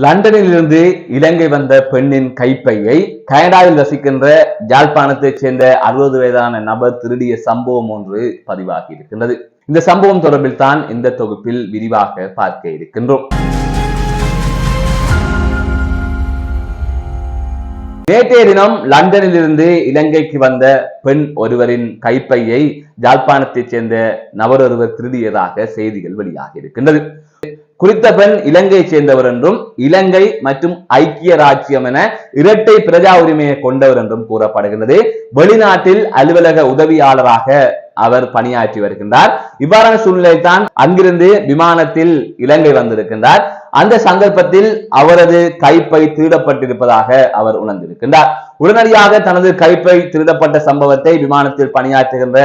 லண்டனில் இருந்து இலங்கை வந்த பெண்ணின் கைப்பையை கனடாவில் வசிக்கின்ற யாழ்ப்பாணத்தைச் சேர்ந்த அறுபது வயதான நபர் திருடிய சம்பவம் ஒன்று பதிவாகி இருக்கின்றது. இந்த சம்பவம் தொடர்பில் தான் இந்த தொகுப்பில் விரிவாக பார்க்க இருக்கின்றோம். நேற்றைய தினம் லண்டனில் இருந்து இலங்கைக்கு வந்த பெண் ஒருவரின் கைப்பையை யாழ்ப்பாணத்தைச் சேர்ந்த நபர் ஒருவர் திருடியதாக செய்திகள் வெளியாகி இருக்கின்றது. குறித்த பெண் இலங்கையை சேர்ந்தவர் என்றும் இலங்கை மற்றும் ஐக்கிய ராஜ்யம் என இரட்டை பிரஜா உரிமையை கொண்டவர் என்றும் கூறப்படுகின்றது. வெளிநாட்டில் அலுவலக உதவியாளராக அவர் பணியாற்றி வருகின்றார். இவ்வாறான சூழ்நிலை தான் அங்கிருந்து விமானத்தில் இலங்கை வந்திருக்கின்றார். அந்த சந்தர்ப்பத்தில் அவரது கைப்பை திருடப்பட்டிருப்பதாக அவர் உணர்ந்திருக்கின்றார். உடனடியாக தனது கைப்பை திருடப்பட்ட சம்பவத்தை விமானத்தில் பணியாற்றுகின்ற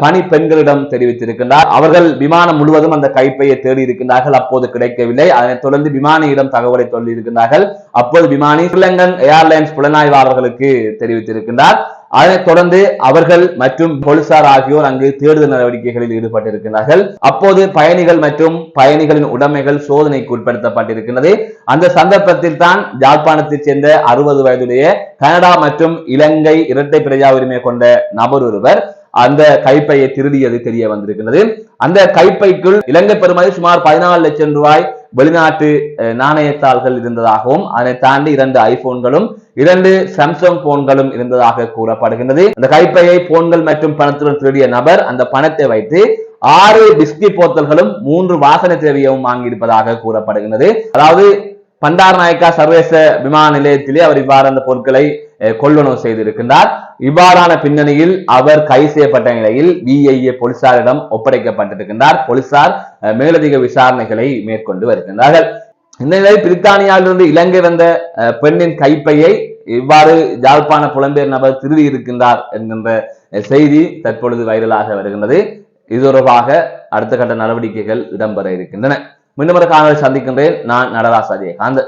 பணி பெண்களிடம் தெரிவித்திருக்கின்றார். அவர்கள் விமானம் முழுவதும் அந்த கைப்பையை தேடி இருக்கின்றார்கள். அப்போது கிடைக்கவில்லை. அதனைத் தொடர்ந்து விமானியிடம் தகவலை சொல்லியிருக்கின்றார்கள் அப்போது விமானி ஸ்ரீலங்கன் ஏர்லைன்ஸ் புலனாய்வாளர்களுக்கு தெரிவித்திருக்கின்றார். அதனைத் தொடர்ந்து அவர்கள் மற்றும் போலீசார் ஆகியோர் அங்கு தேடுதல் நடவடிக்கைகளில் ஈடுபட்டிருக்கிறார்கள் அப்போது பயணிகள் மற்றும் பயணிகளின் உடைமைகள் சோதனைக்கு உட்படுத்தப்பட்டிருக்கிறது அந்த சந்தர்ப்பத்தில் தான் ஜாழ்ப்பாணத்தைச் சேர்ந்த அறுபது வயதுடைய கனடா மற்றும் இலங்கை இரட்டை பிரஜா உரிமை கொண்ட நபர் ஒருவர் அந்த கைப்பையை திருடியது தெரிய வந்திருக்கிறது அந்த கைப்பைக்குள் இலங்கை பெருமதி சுமார் பதினாலு லட்சம் ரூபாய் வெளிநாட்டு நாணயத்தாள்கள் இருந்ததாகவும் அதனை தாண்டி இரண்டு ஐபோன்களும் இரண்டு சாம்சங் போன்களும் இருந்ததாக கூறப்படுகின்றது. அந்த கைப்பையை போன்கள் மற்றும் பணத்துடன் திருடிய நபர் அந்த பணத்தை வைத்து ஆறு பிஸ்கி போத்தல்களும் மூன்று வாசனை திரவியமும் வாங்கியிருப்பதாக கூறப்படுகின்றது. அதாவது பண்டார் நாயக்கா சர்வதேச விமான நிலையத்திலே அவர் இவ்வாறு அந்த பொருட்களை கொள்வனவு செய்திருக்கின்றார். இவ்வாறான பின்னணியில் அவர் கைது செய்யப்பட்ட நிலையில் விஐஏ போலீசாரிடம் ஒப்படைக்கப்பட்டிருக்கின்றார். போலீசார் மேலதிக விசாரணைகளை மேற்கொண்டு வருகின்றார்கள். இந்த நிலையில் பிரித்தானியாவிலிருந்து இலங்கை வந்த அஹ், பெண்ணின் கைப்பையை இவ்வாறு யாழ்ப்பாண புலம்பெயர் நபர் திருடி இருக்கின்றார் என்கின்ற செய்தி தற்பொழுது வைரலாக வருகின்றது. இது தொடர்பாக அடுத்த கட்ட நடவடிக்கைகள் இடம்பெற இருக்கின்றன. மீண்டும் ஒரு காணொலி சந்திக்கின்றேன். நான் நடராஜ் அஜயகாந்த்.